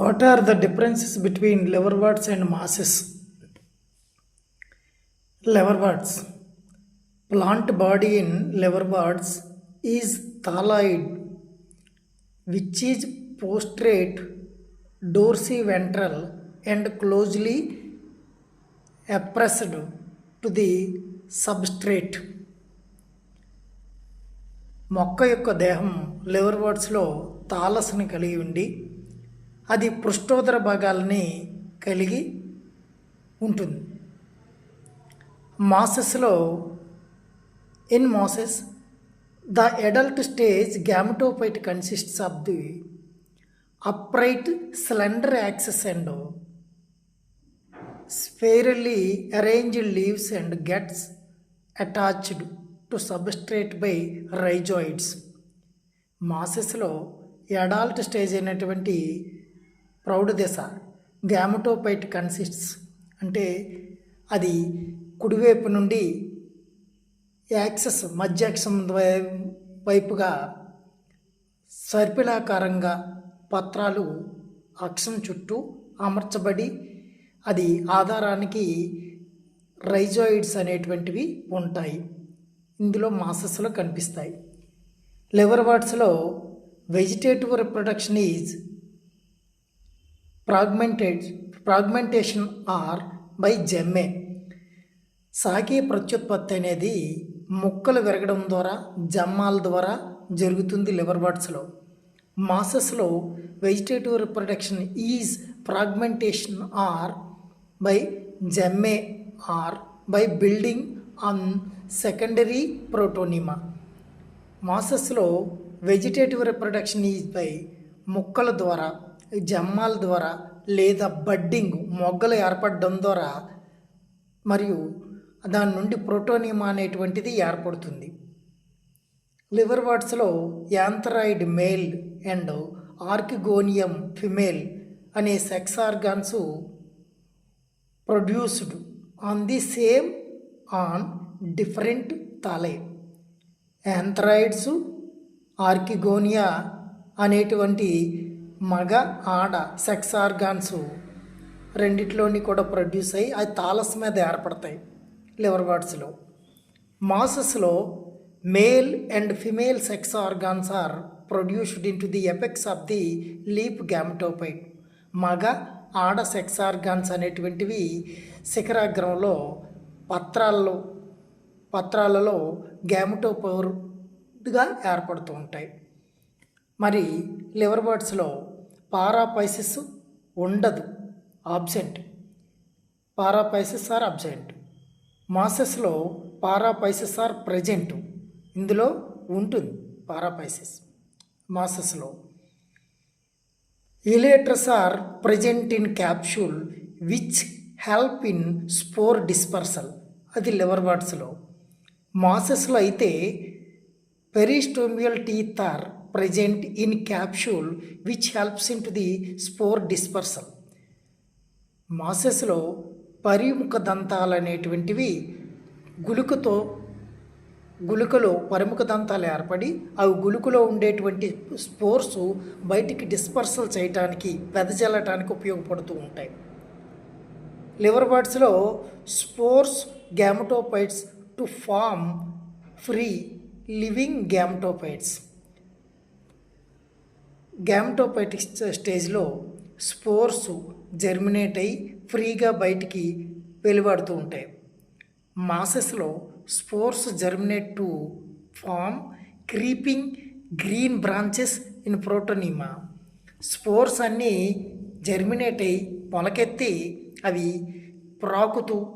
What are the differences between liverworts and mosses? Liverworts. Plant body in liverworts is thalloid which is prostrate dorsiventral and closely appressed to the substrate మొక్క యొక్క దేహం liver వాట్స్లో తాలస్ని కలిగి ఉండి అది పృష్ఠోదర భాగాలని కలిగి ఉంటుంది. మాసెస్లో in mosses the adult stage gametophyte consists of the upright slender axes and spirally arranged leaves and gets attached to substrate by rhizoids మాసెస్లో adult stage అయినటువంటి ప్రౌఢ దశ గ్యామటోపైట్ కన్సిస్ట్స్ అంటే అది కుడివైపు నుండి యాక్సెస్ మధ్యాక్షం వైపుగా సర్పిలాకారంగా పత్రాలు అక్షం చుట్టూ అమర్చబడి అది ఆధారానికి రైజాయిడ్స్ అనేటువంటివి ఉంటాయి. ఇందులో మాసస్లో కనిపిస్తాయి. లివర్ వాట్స్లో vegetative reproduction is fragmented fragmentation or by gemmae సాకే ప్రత్యుత్పత్తి అనేది ముక్కలు విరగడం ద్వారా జమ్మాల ద్వారా జరుగుతుంది లివర్ బర్డ్స్లో మాసెస్లో vegetative reproduction is fragmentation or by gemmae or by budding on secondary protonema మాసెస్లో vegetative reproduction is by ముక్కల ద్వారా జమ్మాల ద్వారా లేదా బడ్డింగ్ మొగ్గలు ఏర్పడడం ద్వారా మరియు దాని నుండి ప్రోటోనియం అనేటువంటిది ఏర్పడుతుంది. Liver వాట్స్లో antheridium male and archegonium female అనే sex organs produced on the same on different thalli. Antheridia archegonia అనేటువంటి మగ ఆడ సెక్స్ ఆర్గాన్స్ రెండిట్లోని కూడా ప్రొడ్యూస్ అయ్యి అది తాలస్ మీద ఏర్పడతాయి లివర్ బర్డ్స్లో మాసెస్లో male and female sex organs are produced in to the effects of the leaf gametophyte మగ ఆడ సెక్స్ ఆర్గాన్స్ అనేటువంటివి శిఖరాగ్రంలో పత్రాల్లో పత్రాలలో గ్యామటోపౌర్గా ఏర్పడుతూ ఉంటాయి. మరి లివర్ బర్డ్స్లో పారాపైసిస్ ఉండదు. Absent. Paraphyses are absent. మాసెస్లో పారాపైసిస్ are present. ఇందులో ఉంటుంది పారాపైసిస్. మాసెస్లో elaters are present in capsule which help in spore dispersal. అది లివర్ బర్డ్స్లో మాసెస్లో అయితే peristomial teeth are present in capsule which helps into the the dispersal. మాసెస్లో పరిముఖ దంతాలు అనేటువంటివి గులుకతో గులుకలో పరిముఖ దంతాలు ఏర్పడి అవి గులుకలో ఉండేటువంటి స్పోర్స్ బయటికి డిస్పర్సల్ చేయటానికి వెదజల్లటానికి ఉపయోగపడుతూ ఉంటాయి liver బర్డ్స్లో spores gametophytes to form free living gametophytes gametophytic స్టేజ్లో స్పోర్స్ జర్మినేట్ అయి ఫ్రీగా బయటికి వెలువడుతూ ఉంటాయి. మాసెస్లో spores germinate to form creeping green branches in protonema. Spores అన్నీ జర్మినేట్ అయి మొలకెత్తి అవి ప్రాకుతూ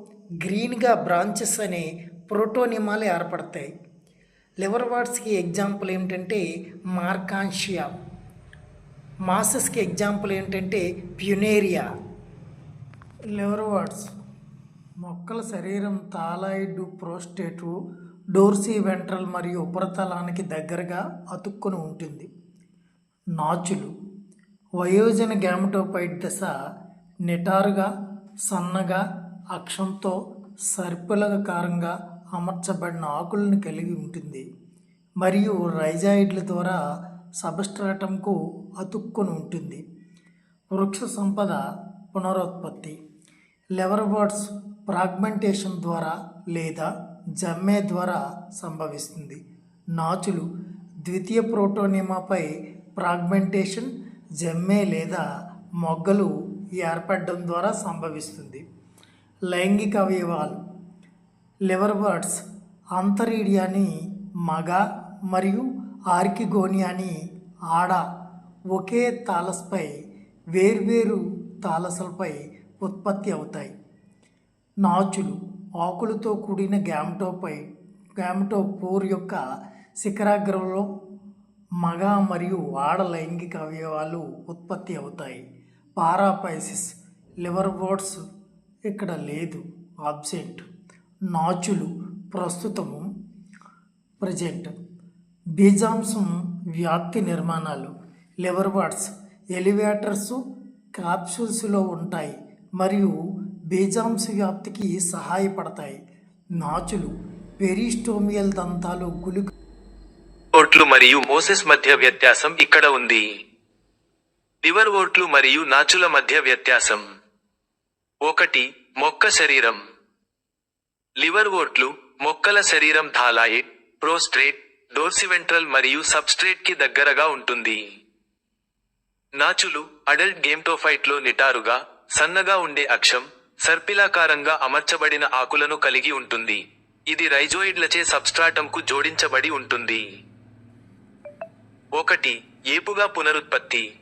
గ్రీన్గా బ్రాంచెస్ అనే ప్రోటోనిమాలు ఏర్పడతాయి. లివర్ వార్డ్స్కి ఎగ్జాంపుల్ ఏమిటంటే మార్కాన్షియా. మాసెస్కి ఎగ్జాంపుల్ ఏంటంటే ప్యునేరియా. లివర్ వర్డ్స్ మొక్కల శరీరం తాలాయిడ్ ప్రోస్టేటు డోర్సీ వెంట్రల్ మరియు ఉపరితలానికి దగ్గరగా అతుక్కుని ఉంటుంది. నాచులు. వయోజన గ్యామటోపైట్ దశ నిటారుగా సన్నగా అక్షంతో సర్పిలకారంగా అమర్చబడిన ఆకులను కలిగి ఉంటుంది. మరియు రైజాయిడ్ల ద్వారా సబ్స్ట్రాటంకు అతుక్కొని ఉంటుంది. వృక్ష సంపద పునరుత్పత్తి. లెవర్బర్డ్స్ ఫ్రాగ్మెంటేషన్ ద్వారా లేదా జమ్మే ద్వారా సంభవిస్తుంది. నాచులు ద్వితీయ ప్రోటోనిమాపై ఫ్రాగ్మెంటేషన్ జమ్మే లేదా మొగ్గలు ఏర్పడడం ద్వారా సంభవిస్తుంది. లైంగిక అవయవాలు. లివర్ వర్డ్స్ అంతరీడియాని మగ మరియు ఆర్కిగోనియాని ఆడ ఒకే తాలస్పై వేర్వేరు తాలసలపై ఉత్పత్తి అవుతాయి. నాచులు ఆకులతో కూడిన గ్యామ్టోపై గ్యామ్టోపోర్ యొక్క శిఖరాగ్రంలో మగ మరియు ఆడ లైంగిక అవయవాలు ఉత్పత్తి అవుతాయి. పారాపైసిస్ లివర్ బోర్డ్స్ ఇక్కడ లేదు ఆబ్సెంట్. నాచులు ప్రస్తుతము ప్రజెంట్. బీజాంశం వ్యాప్తి నిర్మాణాలు లివర్ బర్డ్స్ ఎలివేటర్స్ క్యాప్సూల్స్లో ఉంటాయి మరియు బీజాంశ వ్యాప్తికి సహాయపడతాయి. నాచులు పెరిస్టోమియల్ దంతాలు గులి ఓట్లు మరియు మోసెస్ మధ్య వ్యత్యాసం ఇక్కడ ఉంది. లివర్ ఓట్లు మరియు నాచుల మధ్య వ్యత్యాసం. ఒకటి మొక్క శరీరం. లివర్ ఓట్లు మొక్కల శరీరం థాలాయిడ్ ప్రోస్ట్రేట్ డోర్సివెంట్రల్ మరియు సబ్స్ట్రేట్కి దగ్గరగా ఉంటుంది. నాచులు అడల్ట్ గేమ్టోఫైట్లో నిటారుగా సన్నగా ఉండే అక్షం సర్పిలాకారంగా అమర్చబడిన ఆకులను కలిగి ఉంటుంది. ఇది రైజోయిడ్లచే సబ్స్ట్రాటంకు జోడించబడి ఉంటుంది. ఒకటి ఏపుగా పునరుత్పత్తి.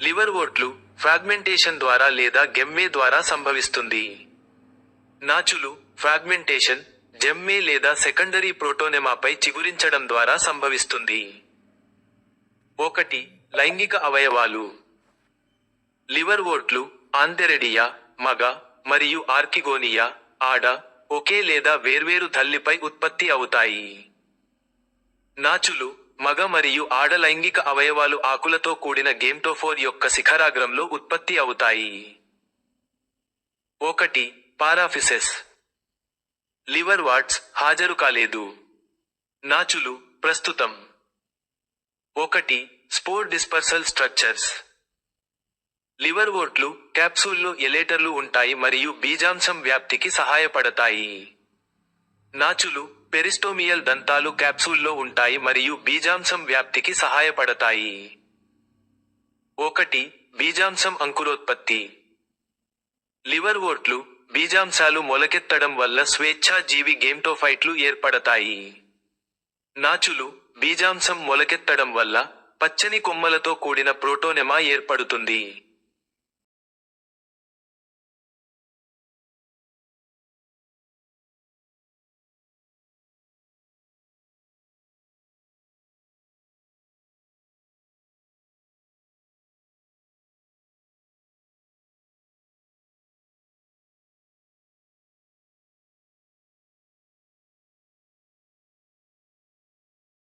లివర్ ఓట్లు ఫ్రాగ్మెంటేషన్ ద్వారా లేదా గెమ్మే ద్వారా సంభవిస్తుంది. నాచులు ఫ్రాగ్మెంటేషన్ జెమ్మే లేదా సెకండరీ ప్రోటోనెమాపై చిగురించడం ద్వారా సంభవిస్తుంది. ఒకటి లైంగిక అవయవాలు. లివర్ ఓట్లు ఆంతెరెడియా మగ మరియు ఆర్కిగోనియా ఆడ ఒకే లేదా వేర్వేరు తల్లిపై ఉత్పత్తి అవుతాయి. నాచులు మగ మరియు ఆడ లైంగిక అవయవాలు ఆకులతో కూడిన గేమ్టోఫోర్ యొక్క శిఖరాగ్రంలో ఉత్పత్తి అవుతాయి. ఒకటి పారాఫిసెస్. లివర్ వాట్స్ హాజరు కాలేదు. నాచులు ప్రస్తుతం. ఒకటి స్పోర్ డిస్పర్సల్ స్ట్రక్చర్స్. లివర్ ఓట్లు క్యాప్సూల్లో ఎలేటర్లు ఉంటాయి మరియు బీజాంశం వ్యాప్తికి సహాయపడతాయి. నాచులు పెరిస్టోమియల్ దంతాలు క్యాప్సూల్లో ఉంటాయి మరియు బీజాంశం వ్యాప్తికి సహాయపడతాయి. ఒకటి బీజాంశం అంకురోత్పత్తి. లివర్ ఓట్లు బీజాంశాలు మొలకెత్తడం వల్ల స్వేచ్ఛాజీవి గేమ్టోఫైట్లు ఏర్పడతాయి. నాచులు బీజాంశం మొలకెత్తడం వల్ల పచ్చని కొమ్మలతో కూడిన ప్రోటోనెమా ఏర్పడుతుంది.